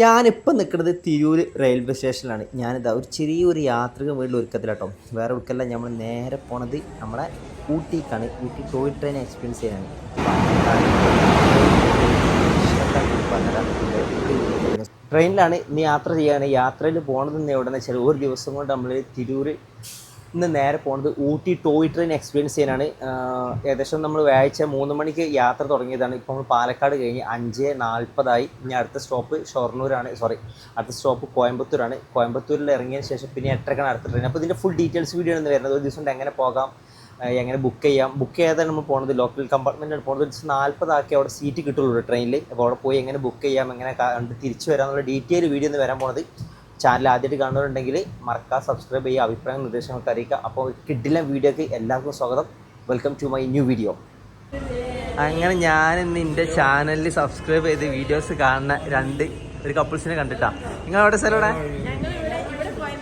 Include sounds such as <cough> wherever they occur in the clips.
ഞാനിപ്പോൾ നിൽക്കുന്നത് തിരൂർ റെയിൽവേ സ്റ്റേഷനിലാണ് ഞാനിതാ ഒരു ചെറിയൊരു യാത്രിക വീട്ടിൽ ഒരുക്കത്തിലാട്ടോ. വേറെ ഒരുക്കല്ല നമ്മൾ നേരെ പോണത് നമ്മളെ ഊട്ടിക്കാണ്. ഊട്ടി ടോയ് ട്രെയിൻ എക്സ്പീരിയൻസ് ചെയ്യാനാണ്. ട്രെയിനിലാണ് ഇന്ന് യാത്ര ചെയ്യാണ് യാത്രയിൽ പോകണതെന്ന് എവിടെയെന്ന് വെച്ചാൽ ഒരു ദിവസം കൊണ്ട് നമ്മൾ തിരൂർ ഇന്ന് നേരെ പോണത് ഊട്ടി ടോയ് ട്രെയിൻ എക്സ്പീരിയൻസ് ചെയ്യാനാണ്. ഏകദേശം നമ്മൾ വ്യാഴ്ച മൂന്ന് മണിക്ക് യാത്ര തുടങ്ങിയതാണ്. ഇപ്പോൾ നമ്മൾ പാലക്കാട് കഴിഞ്ഞ് അഞ്ച് നാൽപ്പതായി. ഇനി അടുത്ത സ്റ്റോപ്പ് ഷൊർണൂരാണ് സോറി അടുത്ത സ്റ്റോപ്പ് കോയമ്പത്തൂരാണ്. കോയമ്പത്തൂരിൽ ഇറങ്ങിയതിന് ശേഷം പിന്നെ എട്ടരക്കാണ് അടുത്ത ട്രെയിൻ അപ്പോൾ ഇതിന്റെ ഫുൾ ഡീറ്റെയിൽസ് വീഡിയോ ആണ് വരുന്നത്. ഒരു ദിവസം കൊണ്ട് എങ്ങനെ പോകാം എങ്ങനെ ബുക്ക് ചെയ്യാം ബുക്ക് ചെയ്യാതെ നമ്മൾ പോകുന്നത് ലോക്കൽ കമ്പാർട്ട്മെന്റാണ് പോകുന്നത് ദിവസം നാൽപ്പതാക്കി അവിടെ സീറ്റ് കിട്ടുള്ളൂ ട്രെയിനിൽ അപ്പോൾ അവിടെ പോയി എങ്ങനെ ബുക്ക് ചെയ്യാം എങ്ങനെ കണ്ട് തിരിച്ചു വരാമെന്നുള്ള ഡീറ്റെയിൽ വീഡിയോ ഒന്ന് വരാൻ പോണത്. ചാനൽ ആദ്യമായിട്ട് കാണുന്നവരുണ്ടെങ്കിൽ മറക്കുക സബ്സ്ക്രൈബ് ചെയ്യുക അഭിപ്രായം നിർദ്ദേശങ്ങളൊക്കെ അറിയിക്കുക. അപ്പോൾ കിഡിലെ വീഡിയോക്ക് എല്ലാവർക്കും സ്വാഗതം. Welcome to my new video അങ്ങനെ ഞാൻ ഇന്ന് എന്റെ ചാനലിൽ സബ്സ്ക്രൈബ് ചെയ്ത് വീഡിയോസ് കാണുന്ന രണ്ട് ഒരു കപ്പിൾസിനെ കണ്ടിട്ടാ. നിങ്ങൾ അവിടെ സ്ഥലം ഇവിടെ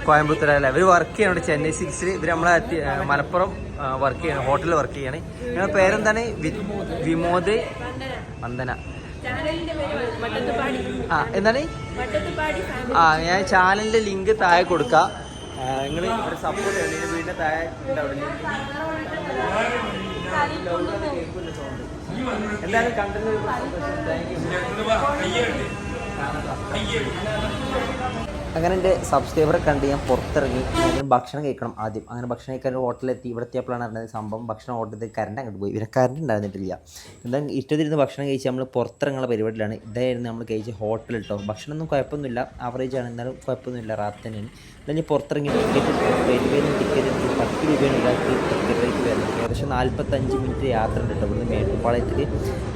കോയമ്പത്തൂർ അല്ലേ? ഇവർ വർക്ക് ചെയ്യണം ചെന്നൈ സിക്സിൽ ഇവർ നമ്മളെ മലപ്പുറം വർക്ക് ചെയ്യണം ഹോട്ടലിൽ വർക്ക് ചെയ്യണേ. നിങ്ങളുടെ പേരെന്താണ്? വിമോദ് വന്ദന. ആ എന്താണ്? ആ ഞാൻ ചാനലിന്റെ ലിങ്ക് താഴെ കൊടുക്കാം. നിങ്ങൾ സപ്പോർട്ട് ചെയ്യണം. വീടിന്റെ താഴെ. എന്തായാലും കണ്ടതിൽ അങ്ങനെ എന്റെ സബ്സ്ക്രൈബറെ കണ്ട് ഞാൻ പുറത്തിറങ്ങി ഞാൻ ഭക്ഷണം കഴിക്കണം ആദ്യം. അങ്ങനെ ഭക്ഷണം കഴിക്കാൻ ഒരു ഹോട്ടലിലെത്തി ഇവിടെ എത്തിയപ്പോഴാണ് അറിഞ്ഞത് സംഭവം ഭക്ഷണം ഓർഡർ കറണ്ട് അങ്ങോട്ട് പോയി. ഇവരെ കറണ്ട് ഉണ്ടായിരുന്നിട്ടില്ല. എന്താ ഇഷ്ടത്തിരുന്ന് ഭക്ഷണം കഴിച്ച് നമ്മൾ പുറത്തിറങ്ങുന്ന പരിപാടിയിലാണ്. ഇതായിരുന്നു നമ്മൾ കഴിച്ച ഹോട്ടൽ കേട്ടോ ഭക്ഷണമൊന്നും കുഴപ്പമൊന്നുമില്ല. ആവറേജ് ആണ്. എന്നാലും കുഴപ്പമൊന്നുമില്ല. റാത്ത് തന്നെയാണ്. ഞാൻ പുറത്തിറങ്ങി ടിക്കറ്റ് റെയിൽവേയിൽ ടിക്കറ്റ് പത്ത് രൂപയാണ് ഒരാൾക്ക് ടിക്കറ്റ് റേറ്റ് വരുന്നത്. ഏകദേശം നാൽപ്പത്തഞ്ച് മിനിറ്റ് യാത്ര ഉണ്ട് കേട്ടോ ഇവിടുന്ന് മേട്ടുപ്പാളയത്തിൽ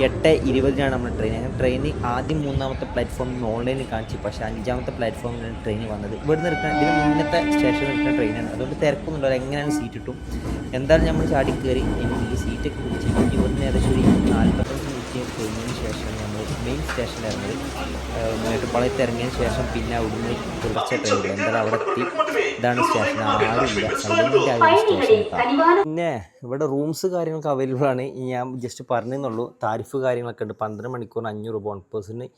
എട്ട് ഇരുപതിനാണ് നമ്മുടെ ട്രെയിൻ അങ്ങനെ ട്രെയിൻ ആദ്യം മൂന്നാമത്തെ പ്ലാറ്റ്ഫോമിൽ ഓൺലൈനിൽ കാണിച്ചു. പക്ഷേ അഞ്ചാമത്തെ പ്ലാറ്റ്ഫോമിലാണ് ട്രെയിൻ വന്നത്. ഇവിടുന്ന് എടുക്കുന്ന ഇതിന് മുന്നത്തെ സ്റ്റേഷനിൽ എടുക്കുന്ന ട്രെയിനാണ് അതുകൊണ്ട് തിരക്കൊന്നുമില്ല. എങ്ങനെയാണ് സീറ്റ് കിട്ടും എന്തായാലും നമ്മൾ ചാടി കയറി എനിക്ക് സീറ്റൊക്കെ പിടിച്ച് ഇവിടുന്ന് ഏകദേശം ഒരു നാൽപ്പത്തഞ്ച് മിനിറ്റ് കഴിഞ്ഞതിന് ശേഷം നമ്മൾ മെയിൻ സ്റ്റേഷനിൽ ഇറങ്ങി മേട്ടുപ്പാളയത്ത് ഇറങ്ങിയതിന് ശേഷം പിന്നെ അവിടുന്ന് കുറച്ച് ട്രെയിൻ എന്തായാലും അവിടെ എത്തി. ഇതാണ് സ്റ്റേഷൻ ആരുമില്ല സൈലന്റ് ആയ സ്റ്റേഷൻ പിന്നെ ഇവിടെ റൂംസ് കാര്യങ്ങളൊക്കെ അവൈലബിൾ ആണ്. ഞാൻ ജസ്റ്റ് പറഞ്ഞെന്നുള്ളൂ. താരിഫ് കാര്യങ്ങളൊക്കെ ഉണ്ട്. പന്ത്രണ്ട് മണിക്കൂറിന് അഞ്ഞൂറ് രൂപ. വൺ പേഴ്സണിന്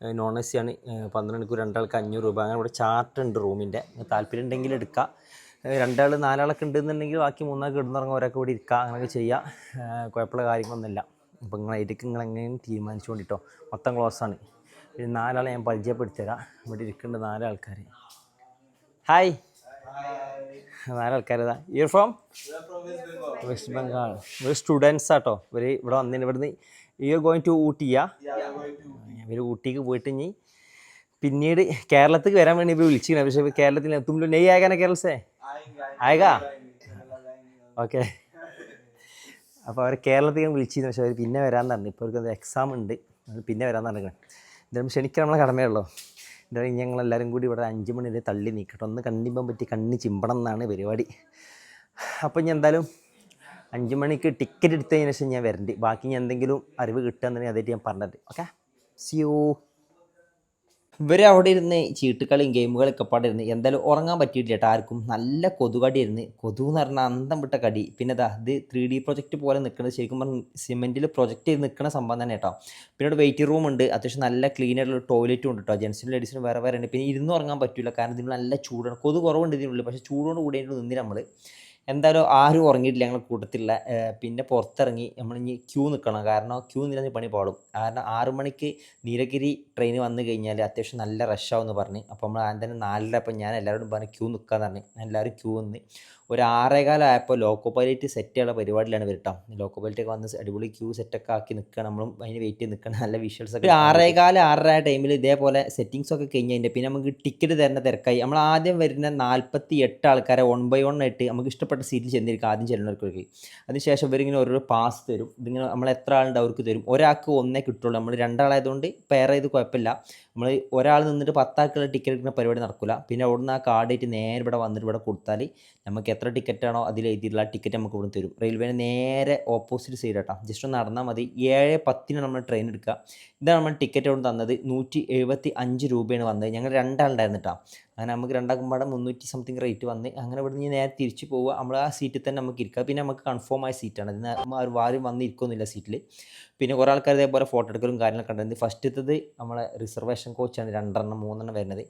നോൺ എ സി ആണ്. പന്ത്രണ്ട് മണിക്കൂർ രണ്ടാൾക്ക് അഞ്ഞൂറ് രൂപ. അങ്ങനെ ഇവിടെ ചാർട്ട് ഉണ്ട് റൂമിന്റെ. താല്പര്യം ഉണ്ടെങ്കിൽ എടുക്കാം. രണ്ടാൾ നാലാളൊക്കെ ഉണ്ടെന്നുണ്ടെങ്കിൽ ബാക്കി മൂന്നാൾക്ക് ഇടുന്നിറങ്ങും ഇവിടെ ഇരിക്കുക അങ്ങനെയൊക്കെ ചെയ്യുക കുഴപ്പമുള്ള കാര്യങ്ങളൊന്നുമില്ല. അപ്പോൾ നിങ്ങൾ ഇതിലേക്ക് നിങ്ങൾ എങ്ങനെയും തീരുമാനിച്ചു കൊണ്ടിട്ടോ മൊത്തം ക്ലോസ് ആണ്. ഇത് നാലാളെ ഞാൻ പരിചയപ്പെടുത്തി തരാം ഇവിടെ ഇരിക്കേണ്ട നാലാൾക്കാർ ഹായ് നാലാൾക്കാരതാ യു ഫ്രോം വെസ്റ്റ് ബംഗാൾ ഇവർ സ്റ്റുഡൻസ് ആട്ടോ. ഇവർ ഇവിടെ വന്നതിന് ഇവിടുന്ന് യു ആർ ഗോയിങ് ടു ഊട്ടിയാ ഇവർ ഊട്ടിക്ക് പോയിട്ട് ഇനി പിന്നീട് കേരളത്തിൽ വരാൻ വേണ്ടി ഇവർ വിളിച്ചിരുന്നു പക്ഷേ കേരളത്തിൽ തുമ്പിലും നെയ് ആയകാന കേരളസേ ആയകാ? ഓക്കെ. അപ്പോൾ അവർ കേരളത്തിൽ ഞാൻ വിളിച്ചിരുന്നു പക്ഷേ അവർ പിന്നെ വരാൻ തന്നെ. ഇപ്പോൾ അവർക്ക് എക്സാം ഉണ്ട്. അത് പിന്നെ വരാൻ തന്നെ എന്തായാലും ക്ഷണിക്കാൻ നമ്മളെ കടമയുള്ളൂ. എന്തായാലും ഞങ്ങളെല്ലാവരും കൂടി ഇവിടെ അഞ്ച് മണി വരെ തള്ളി നീക്കട്ടെ ഒന്ന് കണ്ണിമ്പം പറ്റി കണ്ണ് ചിമ്പണം എന്നാണ് പരിപാടി. അപ്പോൾ ഞാൻ എന്തായാലും അഞ്ച് മണിക്ക് ടിക്കറ്റ് എടുത്തതിന് ശേഷം ഞാൻ വരണ്ട്. ബാക്കി ഞാൻ എന്തെങ്കിലും അറിവ് കിട്ടുക എന്നുണ്ടെങ്കിൽ അതായിട്ട് ഞാൻ പറഞ്ഞിട്ട്. ഓക്കെ? സിയോ ഇവർ അവിടെ ഇരുന്ന് ചീട്ടുകളിയും ഗെയിമുകളൊക്കെ പാടെ ഇരുന്ന് എന്തായാലും ഉറങ്ങാൻ പറ്റിയിട്ടില്ല ആർക്കും. നല്ല കൊതുകടി ഇരുന്ന് കൊതു എന്ന് പറഞ്ഞാൽ അന്തം വിട്ട കടി. പിന്നെ ദാ ഇത് ത്രീ ഡി പ്രൊജക്റ്റ് പോലെ നിൽക്കുന്നത് ശരിക്കും പറഞ്ഞാൽ സിമെന്റിൽ പ്രൊജക്റ്റ് ചെയ്ത് നിൽക്കുന്ന സംഭവം തന്നെ കേട്ടോ. പിന്നെ ഒരു വെയിറ്റിംഗ് റൂം ഉണ്ട്. അത്യാവശ്യം നല്ല ക്ലീൻ ആയിട്ടുള്ള ടോയ്ലറ്റും ഉണ്ട് കേട്ടോ. ജെൻസിനും ലേഡീസിനും വേറെ വേറെ ഉണ്ട്. പിന്നെ ഇരുന്ന് ഉറങ്ങാൻ പറ്റില്ല കാരണം ഇതിന് നല്ല ചൂടാണ്. കൊതു കുറവുണ്ട് ഇതിനുള്ളിൽ. പക്ഷേ ചൂടോട് കൂടിയിട്ട് നിന്നില്ല നമ്മൾ എന്തായാലും ആരും ഉറങ്ങിയിട്ടില്ല ഞങ്ങൾ കൂട്ടത്തില്ല പിന്നെ പുറത്തിറങ്ങി നമ്മൾ ഇനി ക്യൂ നിൽക്കണം കാരണം ക്യൂ നിലഞ്ഞ് പണി പാടും കാരണം ആറു മണിക്ക് നീലഗിരി ട്രെയിൻ വന്നു കഴിഞ്ഞാൽ അത്യാവശ്യം നല്ല റഷാവും എന്ന് പറഞ്ഞ്. അപ്പോൾ നമ്മൾ ആദ്യം തന്നെ നാലര അപ്പം ഞാൻ എല്ലാവരോടും പറഞ്ഞ് ക്യൂ നിൽക്കാമെന്ന് പറഞ്ഞ്. എല്ലാവരും ക്യൂ നിന്ന് ഒരു ആറേകാലമായപ്പോൾ ലോക്കോ പൈലറ്റ് സെറ്റ് ചെയ്യാനുള്ള പരിപാടിയിലാണ് വരട്ടോ ലോക്കോ പൈലറ്റ് ഒക്കെ വന്ന് അടിപൊളി ക്യൂ സെറ്റൊക്കെ ആക്കി നിൽക്കണം നമ്മളും അതിന് വെയിറ്റ് ചെയ്ത് നിൽക്കണം നല്ല വിഷ്വൽസ് ഒക്കെ ആറേകാല ആറര ടൈമിൽ ഇതേപോലെ സെറ്റിങ്സ് ഒക്കെ കഴിഞ്ഞതിന്റെ പിന്നെ നമുക്ക് ടിക്കറ്റ് തരുന്ന തിരക്കായി. നമ്മൾ ആദ്യം വരുന്ന നാൽപ്പത്തി എട്ട് ആൾക്കാരെ വൺ ബൈ വൺ ആയിട്ട് നമുക്ക് ഇഷ്ടപ്പെട്ട സീറ്റിൽ ചെന്നിരിക്കും ആദ്യം ചെല്ലുന്നവർക്കൊക്കെ. അതിനുശേഷം ഇവരിങ്ങനെ ഓരോ പാസ് തരും. ഇതിങ്ങനെ നമ്മൾ എത്ര ആളുണ്ട് അവർക്ക് തരും. ഒരാൾക്ക് ഒന്നേ കിട്ടുള്ളൂ. നമ്മൾ രണ്ടാളായതുകൊണ്ട് പെയർ ചെയ്ത് കുഴപ്പമില്ല. നമ്മൾ ഒരാൾ നിന്നിട്ട് പത്താൾക്കുള്ള ടിക്കറ്റ് എടുക്കുന്ന പരിപാടി നടക്കില്ല പിന്നെ അവിടുന്ന് ആ കാർഡായിട്ട് നേരെ ഇവിടെ വന്നിട്ട് ഇവിടെ കൊടുത്താൽ നമുക്ക് എത്ര ടിക്കറ്റാണോ അതിൽ എഴുതിയിട്ടുള്ള ടിക്കറ്റ് നമുക്ക് ഇവിടെ തരും. റെയിൽവേ നേരെ ഓപ്പോസിറ്റ് സൈഡ് കേട്ടോ ജസ്റ്റ് ഒന്ന് നടന്നാൽ മതി. ഏഴ് പത്തിന് നമ്മൾ ട്രെയിൻ എടുക്കുക ഇതാണ് നമ്മൾ ടിക്കറ്റ് അവിടെ തന്നത്. നൂറ്റി എഴുപത്തി അഞ്ച് രൂപയാണ് വന്നത്. ഞങ്ങൾ രണ്ടാളുണ്ടായിരുന്നു കേട്ടോ അങ്ങനെ നമുക്ക് രണ്ടാക്കും പാടെ മുന്നൂറ്റി സംതിങ് റേറ്റ് വന്ന് അങ്ങനെ ഇവിടെ നിന്ന് നേരെ തിരിച്ച് പോവുക. നമ്മൾ ആ സീറ്റിൽ തന്നെ നമുക്ക് ഇരിക്കുക പിന്നെ നമുക്ക് കൺഫേം ആയ സീറ്റാണ് അതിന് ആ ഒരു വാരും വന്ന് ഇരിക്കൊന്നുമില്ല സീറ്റിൽ പിന്നെ കുറേ ആൾക്കാർ ഇതേപോലെ ഫോട്ടോ എടുക്കലും കാര്യങ്ങളൊക്കെ ഉണ്ടായിരുന്നു ഫസ്റ്റത്തത് നമ്മളെ റിസർവേഷൻ കോച്ചാണ് രണ്ടെണ്ണം മൂന്നെണ്ണം വരുന്നത്.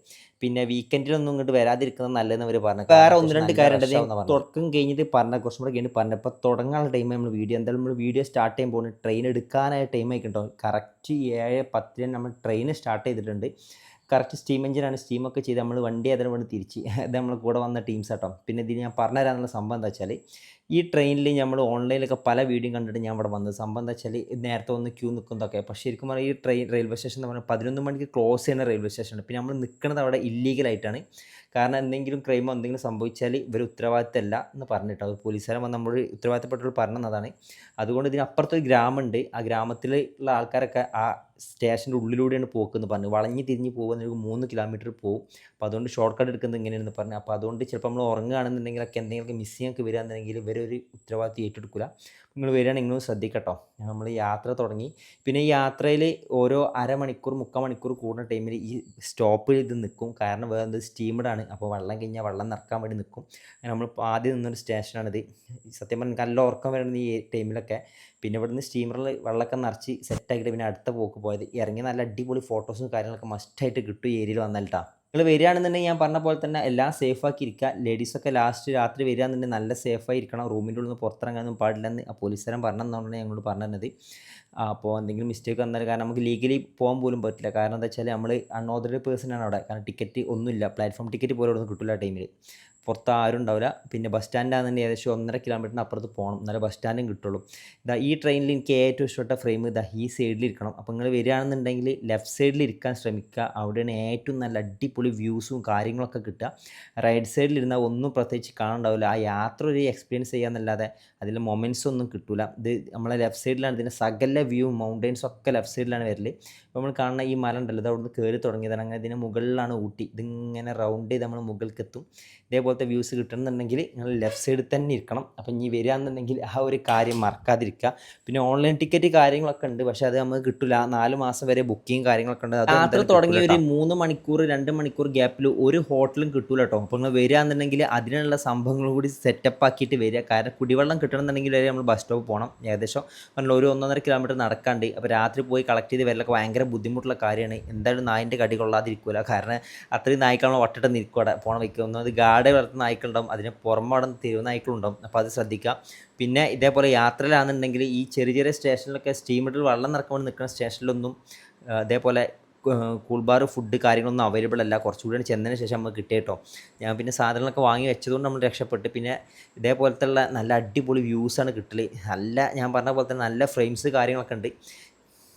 പിന്നെ വീക്കെൻഡിലൊന്നും ഇങ്ങോട്ട് വരാതിരിക്കുന്നത് നല്ലതെന്ന് അവർ പറഞ്ഞു വേറെ ഒന്ന് രണ്ട് കാര്യം തുടക്കം കഴിഞ്ഞിട്ട് പറഞ്ഞ കുറച്ചും കൂടെ കഴിഞ്ഞ് പറഞ്ഞപ്പോൾ തുടങ്ങാനുള്ള ടൈം നമ്മൾ വീഡിയോ എന്തായാലും നമ്മൾ വീഡിയോ സ്റ്റാർട്ട് ചെയ്യാൻ പോകുന്നത് ട്രെയിൻ എടുക്കാനായ ടൈം ആയിട്ടോ കറക്റ്റ് ഏഴ് പത്തിന് നമ്മൾ ട്രെയിൻ സ്റ്റാർട്ട് ചെയ്തിട്ടുണ്ട്. കറക്റ്റ് സ്റ്റീം എഞ്ചിനാണ് സ്റ്റീമൊക്കെ ചെയ്ത് നമ്മൾ വണ്ടി അതിനെ വേണ്ടി തിരിച്ച് <laughs> അത് നമ്മൾ കൂടെ വന്ന ടീംസ് ആട്ടോ. പിന്നെ ഇതിന് ഞാൻ പറഞ്ഞു തരാനുള്ള സംഭവം എന്താ വെച്ചാൽ ഈ ട്രെയിനിൽ നമ്മൾ ഓൺലൈനിലൊക്കെ പല വീഡിയോ കണ്ടിട്ട് ഞാൻ ഇവിടെ വന്നത്. സംഭവം എന്താ വെച്ചാൽ നേരത്തെ ഒന്ന് ക്യൂ നിൽക്കുന്നതൊക്കെ പക്ഷേ ശരിക്കും പറഞ്ഞാൽ ഈ ട്രെയിൻ റെയിൽവേ സ്റ്റേഷൻ എന്ന് പറഞ്ഞാൽ പതിനൊന്ന് മണിക്ക് ക്ലോസ് ചെയ്യുന്ന റെയിൽവേ സ്റ്റേഷനാണ്. പിന്നെ നമ്മൾ നിൽക്കുന്നത് അവിടെ ഇല്ലീഗലായിട്ടാണ് കാരണം എന്തെങ്കിലും ക്രൈമോ എന്തെങ്കിലും സംഭവിച്ചാൽ ഇവർ ഉത്തരവാദിത്തമല്ല എന്ന് പറഞ്ഞിട്ടോ അത് പോലീസുകാരൻ വന്ന് നമ്മൾ ഉത്തരവാദിത്തപ്പെട്ടവർ പറഞ്ഞതാണ്. അതുകൊണ്ട് ഇതിനപ്പുറത്തൊരു ഗ്രാമമുണ്ട്. ആ ഗ്രാമത്തിലുള്ള ആൾക്കാരൊക്കെ ആ സ്റ്റേഷന്റെ ഉള്ളിലൂടെയാണ് പോക്കെന്ന് പറഞ്ഞു. വളഞ്ഞ് തിരിഞ്ഞ് പോകുന്ന ഒരു മൂന്ന് കിലോമീറ്റർ പോകും അപ്പോൾ അതുകൊണ്ട് ഷോർട്ട് കട്ട് എടുക്കുന്നത് ഇങ്ങനെയാണെന്ന് പറഞ്ഞു. അപ്പോൾ അതുകൊണ്ട് ചിലപ്പോൾ നമ്മൾ ഉറങ്ങുകയാണെന്നുണ്ടെങ്കിലൊക്കെ എന്തെങ്കിലും മിസ്സിംഗ് ഒക്കെ വരികയാണെന്നുണ്ടെങ്കിൽ ഒരു ഉത്തരവാദിത്തം ഏറ്റെടുക്കില്ല നിങ്ങൾ വരികയാണെങ്കിൽ നിങ്ങളും ശ്രദ്ധിക്കട്ടോ. നമ്മൾ യാത്ര തുടങ്ങി. പിന്നെ ഈ യാത്രയിൽ ഓരോ അരമണിക്കൂർ മുക്കാൽ മണിക്കൂർ കൂടുന്ന ടൈമിൽ ഈ സ്റ്റോപ്പിൽ ഇത് നിൽക്കും. കാരണം വേറെ സ്റ്റീമഡാണ് അപ്പോൾ വെള്ളം കഴിഞ്ഞാൽ വെള്ളം നിറക്കാൻ വേണ്ടി നിൽക്കും. നമ്മൾ ആദ്യം നിന്നൊരു സ്റ്റേഷനാണിത് സത്യം പറഞ്ഞാൽ നല്ല ഉറക്കം വരണം ഈ ടൈമിലൊക്കെ പിന്നെ ഇവിടുന്ന് സ്റ്റീമറിൽ വെള്ളമൊക്കെ നിറച്ച് സെറ്റാക്കിയിട്ട് പിന്നെ അടുത്ത പോക്ക് പോയത്. ഇറങ്ങി നല്ല അടിപൊളി ഫോട്ടോസും കാര്യങ്ങളൊക്കെ മസ്റ്റായിട്ട് കിട്ടും ഈ ഏരിയയിൽ വന്നാലിട്ടാ നിങ്ങൾ വരികയാണെന്നുണ്ടെങ്കിൽ ഞാൻ പറഞ്ഞ പോലെ തന്നെ എല്ലാം സേഫാക്കി ഇരിക്കുക. ലേഡീസൊക്കെ ലാസ്റ്റ് രാത്രി വരികയാണെന്നുണ്ടെങ്കിൽ നല്ല സേഫായി ഇരിക്കണം. റൂമിന്റെ ഉള്ളിൽ നിന്ന് പുറത്തിറങ്ങാനൊന്നും പാടില്ലെന്ന് ആ പോലീസുകാരൻ പറഞ്ഞതെന്നാണ് ഞങ്ങളോട് പറഞ്ഞത് അപ്പോൾ എന്തെങ്കിലും മിസ്റ്റേക്ക് വന്നാൽ കാരണം നമുക്ക് ലീഗലി പോകാൻ പോലും പറ്റില്ല. കാരണം എന്താ വെച്ചാൽ നമ്മൾ അൺഓതറൈഡ് പേഴ്സൺ ആണ് അവിടെ. കാരണം ടിക്കറ്റ് ഒന്നുമില്ല. പ്ലാറ്റ്ഫോം ടിക്കറ്റ് പോലും അവിടെ കിട്ടില്ല ടൈമിൽ പുറത്ത് ആരും ഉണ്ടാവില്ല. പിന്നെ ബസ് സ്റ്റാൻഡാണെന്നുണ്ടെങ്കിൽ ഏകദേശം ഒന്നര കിലോമീറ്ററിന് അപ്പുറത്ത് പോകണം. എന്നാലേ ബസ് സ്റ്റാൻഡും കിട്ടുള്ളൂ. ഇതാ ഈ ട്രെയിനിൽ എനിക്ക് ഏറ്റവും ഇഷ്ടപ്പെട്ട ഫ്രെയിം ഇതാ ഈ സൈഡിൽ ഇരിക്കണം. അപ്പോൾ നിങ്ങൾ വരികയാണെന്നുണ്ടെങ്കിൽ ലെഫ്റ്റ് സൈഡിൽ ഇരിക്കാൻ ശ്രമിക്കുക. അവിടെയാണ് ഏറ്റവും നല്ല അടിപൊളി വ്യൂസും കാര്യങ്ങളൊക്കെ കിട്ടുക. റൈറ്റ് സൈഡിൽ ഇരുന്നാൽ ഒന്നും പ്രത്യേകിച്ച് കാണണ്ടാവില്ല ആ യാത്ര ഒരു എക്സ്പീരിയൻസ് ചെയ്യാന്നല്ലാതെ അതിൽ മൊമെന്റ്സ് ഒന്നും കിട്ടില്ല ഇത് നമ്മളെ ലെഫ്റ്റ് സൈഡിലാണ് ഇതിന്റെ സകല വ്യൂ മൗണ്ടൈൻസ് ഒക്കെ ലെഫ്റ്റ് സൈഡിലാണ് അപ്പോൾ നമ്മൾ കാണുന്ന ഈ മല ഉണ്ടല്ലോ ഇത് അവിടുന്ന് കയറി തുടങ്ങിയതാണ്. അങ്ങനെ ഇതിന് മുകളിലാണ് ഊട്ടി. ഇതിങ്ങനെ റൗണ്ട് ചെയ്ത് നമ്മൾ മുകൾക്ക് എത്തും ഇതേപോലത്തെ വ്യൂസ് കിട്ടണമെന്നുണ്ടെങ്കിൽ നിങ്ങൾ ലെഫ്റ്റ് സൈഡിൽ തന്നെ ഇരിക്കണം. അപ്പോൾ ഇനി വരികയെന്നുണ്ടെങ്കിൽ ആ ഒരു കാര്യം മറക്കാതിരിക്കുക. പിന്നെ ഓൺലൈൻ ടിക്കറ്റ് കാര്യങ്ങളൊക്കെ ഉണ്ട്. പക്ഷേ അത് നമുക്ക് കിട്ടില്ല നാല് മാസം വരെ ബുക്കിംഗ് കാര്യങ്ങളൊക്കെ ഉണ്ട്. യാത്ര തുടങ്ങി ഒരു മൂന്ന് മണിക്കൂർ രണ്ട് മണിക്കൂർ ഗ്യാപ്പിൽ ഒരു ഹോട്ടലും കിട്ടില്ല കേട്ടോ അപ്പോൾ നിങ്ങൾ വരികയെന്നുണ്ടെങ്കിൽ അതിനുള്ള സംഭവങ്ങൾ കൂടി സെറ്റപ്പ് ആക്കിയിട്ട് വരിക. കാരണം കുടിവെള്ളം കിട്ടണമെന്നുണ്ടെങ്കിൽ വരെ നമ്മൾ ബസ് സ്റ്റോപ്പ് പോകണം ഏകദേശം പറഞ്ഞാൽ ഒരു ഒന്നൊന്നര കിലോമീറ്റർ നടക്കാണ്ട്. അപ്പോൾ രാത്രി പോയി കളക്ട് ചെയ്ത് വരലൊക്കെ ഭയങ്കര ബുദ്ധിമുട്ടുള്ള കാര്യമാണ്. എന്തായാലും നായിന്റെ കടി കൊള്ളാതിരിക്കില്ല കാരണം അത്രയും നായ്ക്കളെ വട്ടിട്ട് നിൽക്കുക പോകണം പോണ വയ്ക്കുക ഒന്നത് ഗാർഡ് വളർത്തുന്ന നായ്ക്കളുണ്ടാവും അതിന് പുറമാടം തെരുവ് നായ്ക്കളുണ്ടാവും. അപ്പോൾ അത് ശ്രദ്ധിക്കാം. പിന്നെ ഇതേപോലെ യാത്രയിലാണെന്നുണ്ടെങ്കിൽ ഈ ചെറിയ ചെറിയ സ്റ്റേഷനിലൊക്കെ സ്റ്റീമിട്ടിൽ വെള്ളം നിറക്കാൻ വേണ്ടി നിൽക്കുന്ന സ്റ്റേഷനിലൊന്നും ഇതേപോലെ കൂൾ ബാർ ഫുഡ് കാര്യങ്ങളൊന്നും അവൈലബിൾ അല്ല. കുറച്ചുകൂടി ചെന്നതിന് ശേഷം നമുക്ക് കിട്ടിയ കേട്ടോ. ഞാൻ പിന്നെ സാധനങ്ങളൊക്കെ വാങ്ങി വെച്ചതുകൊണ്ട് നമ്മൾ രക്ഷപ്പെട്ട്. പിന്നെ ഇതേപോലത്തെ നല്ല അടിപൊളി വ്യൂസാണ് കിട്ടൽ നല്ല ഞാൻ പറഞ്ഞ പോലെ തന്നെ നല്ല ഫ്രെയിംസ് കാര്യങ്ങളൊക്കെ ഉണ്ട്.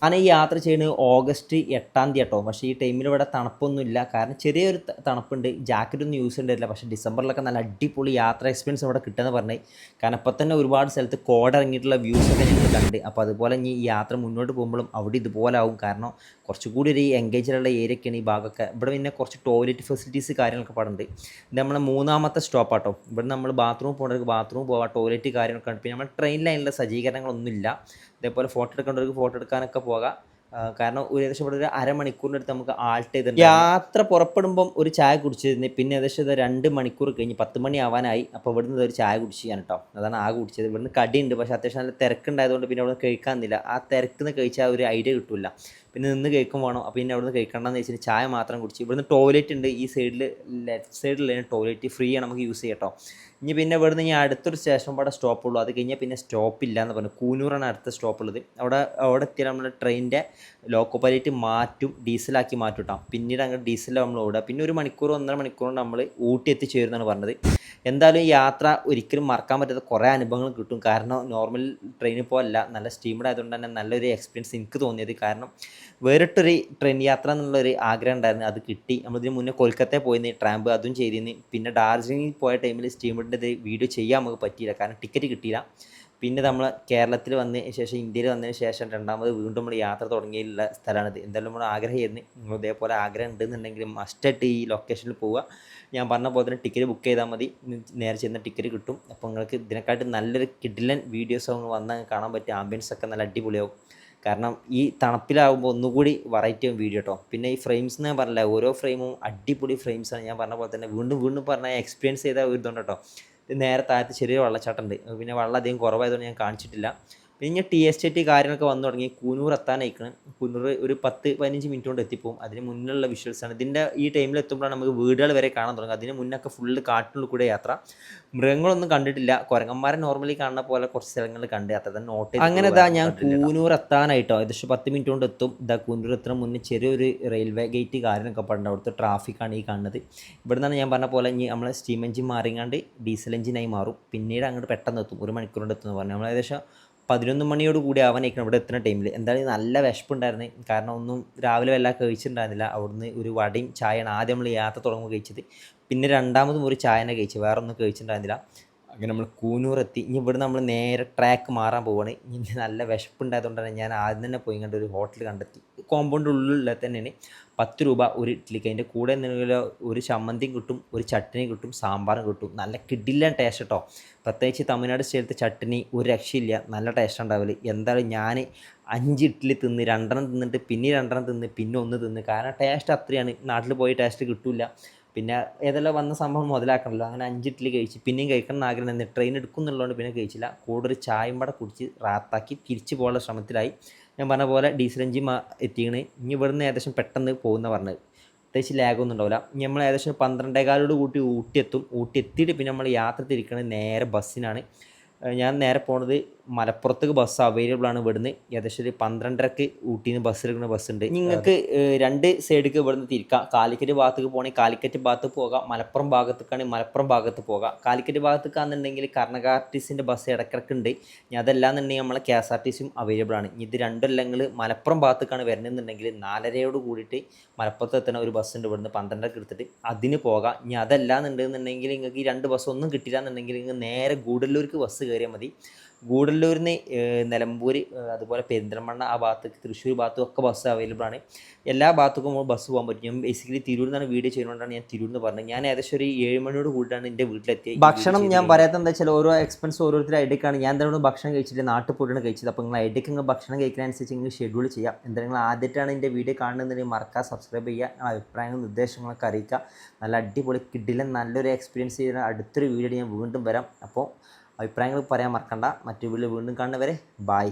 ഞാൻ ഈ യാത്ര ചെയ്യുന്നത് ഓഗസ്റ്റ് എട്ടാം തീയതി കേട്ടോ. പക്ഷേ ഈ ടൈമിൽ ഇവിടെ തണുപ്പൊന്നുമില്ല. കാരണം ചെറിയൊരു തണുപ്പുണ്ട്. ജാക്കറ്റ് ഒന്നും യൂസ് ചെയ്തിട്ടില്ല പക്ഷേ ഡിസംബറിലൊക്കെ നല്ല അടിപൊളി യാത്ര എക്സ്പീരിയൻസ് ഇവിടെ കിട്ടുമെന്ന് പറഞ്ഞു. കാരണം ഇപ്പം തന്നെ ഒരുപാട് സ്ഥലത്ത് കോട ഇറങ്ങിയിട്ടുള്ള വ്യൂസ് ഒക്കെ ഞങ്ങൾ കണ്ട്. അപ്പോൾ അതുപോലെ ഇനി ഈ യാത്ര മുന്നോട്ട് പോകുമ്പോഴും അവിടെ ഇതുപോലെ ആവും. കാരണം കുറച്ചുകൂടി ഒരു എൻഗേജിലുള്ള ഏരിയയൊക്കെയാണ് ഈ ഭാഗമൊക്കെ. ഇവിടെ പിന്നെ കുറച്ച് ടോയ്ലറ്റ് ഫെസിലിറ്റീസ് കാര്യങ്ങളൊക്കെ പാടുണ്ട് ഇത് നമ്മളെ മൂന്നാമത്തെ സ്റ്റോപ്പാട്ടോ ഇവിടെ നമ്മൾ ബാത്റൂം പോകേണ്ടവർക്ക് ബാത്റൂം പോവാം. ടോയ്ലറ്റ് കാര്യങ്ങളൊക്കെ ഉണ്ട്. പിന്നെ നമ്മൾ ട്രെയിൻ ലൈനിലെ സജ്ജീകരണങ്ങളൊന്നുമില്ല. ഇതേപോലെ ഫോട്ടോ എടുക്കേണ്ടവർക്ക് ഫോട്ടോ എടുക്കാനൊക്കെ പോകാം. കാരണം ഒരു ഏകദേശം ഇവിടെ ഒരു അരമണിക്കൂറിന്റെ അടുത്ത് നമുക്ക് ആൾട്ട് ചെയ്തിട്ടുണ്ട് യാത്ര പുറപ്പെടുമ്പം ഒരു ചായ കുടിച്ചിരുന്നു. പിന്നെ ഏകദേശം ഇത് രണ്ട് മണിക്കൂർ കഴിഞ്ഞ് പത്ത് മണി ആവാനായി അപ്പോൾ ഇവിടുന്ന് ഒരു ചായ കുടിച്ച് ഞാൻ കേട്ടോ അതാണ് ആ കുടിച്ചത്. ഇവിടുന്ന് കടിയുണ്ട്. പക്ഷേ അത്യാവശ്യം നല്ല തിരക്കുണ്ടായതുകൊണ്ട് പിന്നെ അവിടെ കഴിക്കാനില്ല ആ തിരക്കുന്ന് കഴിച്ചാൽ ഒരു ഐഡിയ കിട്ടില്ല പിന്നെ നിന്ന് കേൾക്കും വേണം അപ്പോൾ പിന്നെ അവിടുന്ന് കഴിക്കണ്ടെന്ന് വെച്ചാൽ ചായ മാത്രം കുടിച്ച്. ഇവിടുന്ന് ടോയ്ലറ്റ് ഉണ്ട്. ഈ സൈഡിൽ ലെഫ്റ്റ് സൈഡിലാണ് ടോയ്ലറ്റ് ഫ്രീ ആണ് നമുക്ക് യൂസ് ചെയ്യാം കേട്ടോ ഇനി പിന്നെ ഇവിടുന്ന് ഇനി അടുത്തൊരു സ്റ്റേഷൻ അവിടെ സ്റ്റോപ്പ് ഉള്ളൂ. അത് കഴിഞ്ഞാൽ പിന്നെ സ്റ്റോപ്പ് ഇല്ല എന്ന് പറഞ്ഞു കൂനൂറാണ് അടുത്ത സ്റ്റോപ്പ് ഉള്ളത്. അവിടെ അവിടെ എത്തിയാൽ നമ്മൾ ട്രെയിനിന്റെ ലോക്കോ പൈലറ്റ് മാറ്റും ഡീസലാക്കി മാറ്റും പിന്നീട് അങ്ങ് ഡീസലിൽ നമ്മൾ ഓടുക. പിന്നെ ഒരു മണിക്കൂർ ഒന്നര മണിക്കൂർ നമ്മൾ ഊട്ടി എത്തിച്ചേരുന്നതാണ് പറഞ്ഞത്. എന്തായാലും യാത്ര ഒരിക്കലും മറക്കാൻ പറ്റാത്ത കുറേ അനുഭവങ്ങൾ കിട്ടും. കാരണം നോർമൽ ട്രെയിനിൽ പോകല്ല നല്ല സ്റ്റീമഡ് ആയതുകൊണ്ട് തന്നെ നല്ലൊരു എക്സ്പീരിയൻസ് എനിക്ക് തോന്നിയത്. കാരണം വേറിട്ടൊരു ട്രെയിൻ യാത്ര എന്നുള്ളൊരു ആഗ്രഹം ഉണ്ടായിരുന്നു. അത് കിട്ടി. നമ്മളിതിന് മുന്നേ കൊൽക്കത്തയിൽ പോയിരുന്നു ട്രാമ്പ് അതും ചെയ്തിരുന്നു പിന്നെ ഡാർജിലിംഗിൽ പോയ ടൈമിൽ സ്റ്റീമറിന്റെ വീഡിയോ ചെയ്യാൻ നമുക്ക് പറ്റിയില്ല. കാരണം ടിക്കറ്റ് കിട്ടിയില്ല. പിന്നെ നമ്മൾ കേരളത്തിൽ വന്നതിന് ശേഷം ഇന്ത്യയിൽ വന്നതിന് ശേഷം രണ്ടാമത് വീണ്ടും നമ്മൾ യാത്ര തുടങ്ങിയുള്ള സ്ഥലമാണിത് എന്തായാലും നമ്മൾ ആഗ്രഹമായിരുന്നു നിങ്ങൾ ഇതേപോലെ ആഗ്രഹം ഉണ്ടെന്നുണ്ടെങ്കിൽ മസ്റ്റായിട്ട് ഈ ലൊക്കേഷനിൽ പോവുക. ഞാൻ പറഞ്ഞ പോലെ തന്നെ ടിക്കറ്റ് ബുക്ക് ചെയ്താൽ മതി. നേരെ ചെന്ന ടിക്കറ്റ് കിട്ടും. അപ്പോൾ നിങ്ങൾക്ക് ഇതിനെക്കാട്ടും നല്ലൊരു കിഡിലൻ വീഡിയോസ് അങ്ങ് വന്നാൽ കാണാൻ പറ്റും ആംബിയൻസ് ഒക്കെ നല്ല അടിപൊളിയാവും. കാരണം ഈ തണുപ്പിലാകുമ്പോൾ ഒന്നുകൂടി വെറൈറ്റി ആവും വീഡിയോ കേട്ടോ പിന്നെ ഈ ഫ്രെയിംസ് ഞാൻ പറഞ്ഞില്ല ഓരോ ഫ്രെയിമും അടിപൊളി ഫ്രെയിംസാണ് ഞാൻ പറഞ്ഞ പോലെ തന്നെ വീണ്ടും വീണ്ടും പറഞ്ഞാൽ എക്സ്പീരിയൻസ് ചെയ്ത ഒരു ഇതുണ്ട് കേട്ടോ നേരെ താഴത്ത് ചെറിയ വെള്ളച്ചാട്ടം ഉണ്ട്. പിന്നെ വെള്ളം അധികം കുറവായതുകൊണ്ട് ഞാൻ കാണിച്ചിട്ടില്ല. പിന്നെ ടി എസ്റ്റേറ്റ് കാര്യങ്ങളൊക്കെ വന്നു തുടങ്ങി. കൂനൂർ എത്താനായിക്കണം കൂനൂർ ഒരു പത്ത് പതിനഞ്ച് മിനിറ്റ് കൊണ്ട് എത്തിപ്പോകും അതിന് മുന്നിലുള്ള ആണ്. ഇതിന്റെ ഈ ടൈമിൽ എത്തുമ്പോഴാണ് നമുക്ക് വീടുകൾ വരെ കാണാൻ തുടങ്ങുക. അതിന് മുന്നൊക്കെ ഫുള്ള് കാട്ടിനുള്ളിൽ കൂടെ യാത്ര. മൃഗങ്ങളൊന്നും കണ്ടിട്ടില്ല. കുരങ്ങന്മാരെ നോർമലി കാണുന്ന പോലെ കുറച്ച് സ്ഥലങ്ങളിൽ കണ്ട് യാത്ര. തന്നെ നോട്ട് അങ്ങനെ ഇതാ ഞാൻ കൂനൂർ എത്താനായിട്ടോ? ഏകദേശം പത്ത് മിനിറ്റ് കൊണ്ട് എത്തും. ഇതാ കൂനൂർ എത്തുന്ന മുന്നേ ചെറിയൊരു റെയിൽവേ ഗേറ്റ് കാര്യങ്ങളൊക്കെ പറഞ്ഞിട്ട് അവിടുത്തെ ട്രാഫിക്കാണ് ഈ കാണുന്നത്. ഇവിടെ നിന്നാണ് ഞാൻ പറഞ്ഞ പോലെ ഇനി നമ്മളെ സ്റ്റീം എഞ്ചിൻ മാറിങ്ങാണ്ട് ഡീസൽ എഞ്ചിനായി മാറും. പിന്നീട് അങ്ങോട്ട് പെട്ടെന്ന് എത്തും. ഒരു മണിക്കൂർ കൊണ്ട് എത്തുമെന്ന് പറഞ്ഞു. നമ്മൾ ഏകദേശം പതിനൊന്ന് മണിയോട് കൂടി ആവാനായിരിക്കണം ഇവിടെ എത്തുന്ന ടൈമിൽ എന്തായാലും നല്ല വിശപ്പുണ്ടായിരുന്നു. കാരണം ഒന്നും രാവിലെ വല്ല കഴിച്ചിട്ടുണ്ടായിരുന്നില്ല. അവിടുന്ന് ഒരു വടയും ചായയാണ് ആദ്യം നമ്മൾ യാത്ര തുടങ്ങുമ്പോൾ കഴിച്ചത്. പിന്നെ രണ്ടാമതും ഒരു ചായനെ കഴിച്ചു വേറെ ഒന്നും കഴിച്ചിട്ടുണ്ടായിരുന്നില്ല. അങ്ങനെ നമ്മൾ കൂനൂർ എത്തി ഇനി ഇവിടെ നമ്മൾ നേരെ ട്രാക്ക് മാറാൻ പോവാണ്. ഇനി നല്ല വിശപ്പുണ്ടായതുകൊണ്ട് തന്നെ ഞാൻ ആദ്യം തന്നെ പോയി കണ്ട് ഒരു ഹോട്ടൽ കണ്ടെത്തി. കോമ്പൗണ്ട് ഉള്ളിൽ തന്നെയാണ്. പത്ത് രൂപ ഒരു ഇഡ്ഡലിക്ക് അതിന്റെ കൂടെ എന്തെങ്കിലും ഒരു ചമ്മന്തിയും കിട്ടും ഒരു ചട്ടിനി കിട്ടും സാമ്പാറും കിട്ടും. നല്ല കിഡില്ല ടേസ്റ്റ് കേട്ടോ പ്രത്യേകിച്ച് തമിഴ്നാട് സ്റ്റൈലത്തെ ചട്ടിനി ഒരു രക്ഷയില്ല. നല്ല ടേസ്റ്റ് ഉണ്ടാവില്ല എന്തായാലും ഞാൻ അഞ്ച് ഇഡ്ഡലി തിന്ന് രണ്ടെണ്ണം തിന്നിട്ട് പിന്നെ രണ്ടെണ്ണം തിന്ന് പിന്നെ ഒന്ന് തിന്ന്. കാരണം ടേസ്റ്റ് അത്രയാണ്. നാട്ടിൽ പോയി ടേസ്റ്റ് കിട്ടില്ല പിന്നെ ഏതെല്ലാം വന്ന സംഭവം മുതലാക്കണമല്ലോ അങ്ങനെ അഞ്ച് ഇഡ്ഡലി കഴിച്ച്. പിന്നെയും കഴിക്കണം ആഗ്രഹം തന്നെ ട്രെയിൻ എടുക്കുന്നുള്ളതുകൊണ്ട് പിന്നെ കഴിച്ചില്ല. കൂടൊരു ചായം പട കുടിച്ച് റാത്താക്കി തിരിച്ചു പോകാനുള്ള ശ്രമത്തിലായി. ഞാൻ പറഞ്ഞ പോലെ ഡീസൽ എഞ്ചിൻ എത്തിക്കണ്. ഇനി ഇവിടുന്ന് ഏകദേശം പെട്ടെന്ന് പോകുന്ന പറഞ്ഞത്. പ്രത്യേകിച്ച് ലാഗൊന്നും ഉണ്ടാവില്ല. നമ്മൾ ഏകദേശം പന്ത്രണ്ടേകാലോട് കൂട്ടി ഊട്ടി എത്തും ഊട്ടി എത്തിയിട്ട് പിന്നെ നമ്മൾ യാത്ര തിരിക്കണത് നേരെ ബസ്സിനാണ്. ഞാൻ നേരെ പോണത് മലപ്പുറത്തേക്ക് ബസ് അവൈലബിൾ ആണ് ഇവിടുന്ന്. ഏകദേശം ഒരു പന്ത്രണ്ടരക്ക് ഊട്ടിയിൽ നിന്ന് ബസ് എടുക്കുന്ന ബസ് ഉണ്ട്. നിങ്ങൾക്ക് രണ്ട് സൈഡിലേക്ക് ഇവിടുന്ന് തിരിക്കാം. കാലിക്കറ്റ് ഭാഗത്തേക്ക് പോകണമെങ്കിൽ കാലിക്കറ്റ് ഭാഗത്ത് പോകാം. മലപ്പുറം ഭാഗത്തേക്കാണെങ്കിൽ മലപ്പുറം ഭാഗത്ത് പോകാം. കാലിക്കറ്റ് ഭാഗത്തേക്കാണെന്നുണ്ടെങ്കിൽ കർണക ആർ ടി സിന്റെ ബസ് ഇടക്കിടക്ക് ഉണ്ട്. ഇനി അതല്ലാന്നുണ്ടെങ്കിൽ നമ്മളെ കെ എസ് ആർ ടി സിയും അവൈലബിൾ ആണ് ഇത് രണ്ടല്ലെങ്കിൽ മലപ്പുറം ഭാഗത്തേക്കാണ് വരുന്നതെന്നുണ്ടെങ്കിൽ നാലരയോട് കൂടിയിട്ട് മലപ്പുറത്ത് എത്തുന്ന ഒരു ബസ് ഉണ്ട് ഇവിടുന്ന് പന്ത്രണ്ടരക്ക് എടുത്തിട്ട്. അതിന് പോകാം. ഇനി അതല്ലാന്നുണ്ടെന്നുണ്ടെങ്കിൽ നിങ്ങൾക്ക് ഈ രണ്ട് ബസ് ഒന്നും കിട്ടില്ല എന്നുണ്ടെങ്കിൽ നിങ്ങൾ നേരെ ഗൂഡല്ലൂർക്ക് ബസ് കയറിയാൽ മതി. ഗൂഡല്ലൂരിൽ നിന്ന് നിലമ്പൂർ അതുപോലെ പെരിന്തൽമണ്ണ ആ ഭാഗത്തേക്ക് തൃശ്ശൂർ ഭാഗത്തും ഒക്കെ ബസ് അവൈലബിൾ ആണ്. എല്ലാ ഭാഗത്തേക്കും ബസ് പോകാൻ പറ്റും. ഞാൻ ബേസിക്കലി തിരൂരിൽ നിന്നാണ് വീഡിയോ ചെയ്യുന്നതുകൊണ്ടാണ് ഞാൻ തിരൂർ എന്ന് പറഞ്ഞത്. ഞാൻ ഏകദേശം ഒരു ഏഴ് മണിയോട് കൂടിയിട്ടാണ് എന്റെ വീട്ടിലെത്തിയത് ഭക്ഷണം ഞാൻ പറയാത്ത എന്താ വെച്ചാൽ ഓരോ എക്സ്പെൻസ് ഓരോരുത്തർ ഐഡിയക്കാണ് ഞാൻ എന്തായാലും ഭക്ഷണം കഴിച്ചിട്ട് നാട്ടിൽ പോയിട്ടാണ് കഴിച്ചത്. അപ്പോൾ നിങ്ങൾ ഐഡിയക്ക് നിങ്ങൾ ഭക്ഷണം കഴിക്കുന്നതനുസരിച്ച് നിങ്ങൾ ഷെഡ്യൂൾ ചെയ്യാം. എന്തായാലും നിങ്ങൾ ആദ്യമായിട്ടാണ് എന്റെ വീഡിയോ കാണുന്നതെങ്കിൽ മറക്കുക സബ്സ്ക്രൈബ് ചെയ്യുക. നിങ്ങളുടെ അഭിപ്രായങ്ങളും നിർദ്ദേശങ്ങളൊക്കെ അറിയിക്കുക. നല്ല അടിപൊളി കിഡിലും നല്ലൊരു എക്സ്പീരിയൻസ് ചെയ്ത അടുത്തൊരു വീഡിയോ ഞാൻ വീണ്ടും വരാം. അപ്പോൾ അഭിപ്രായങ്ങൾ പറയാൻ മറക്കണ്ട. മറ്റു വീഡിയോ വീണ്ടും കാണുന്നവരെ ബായ്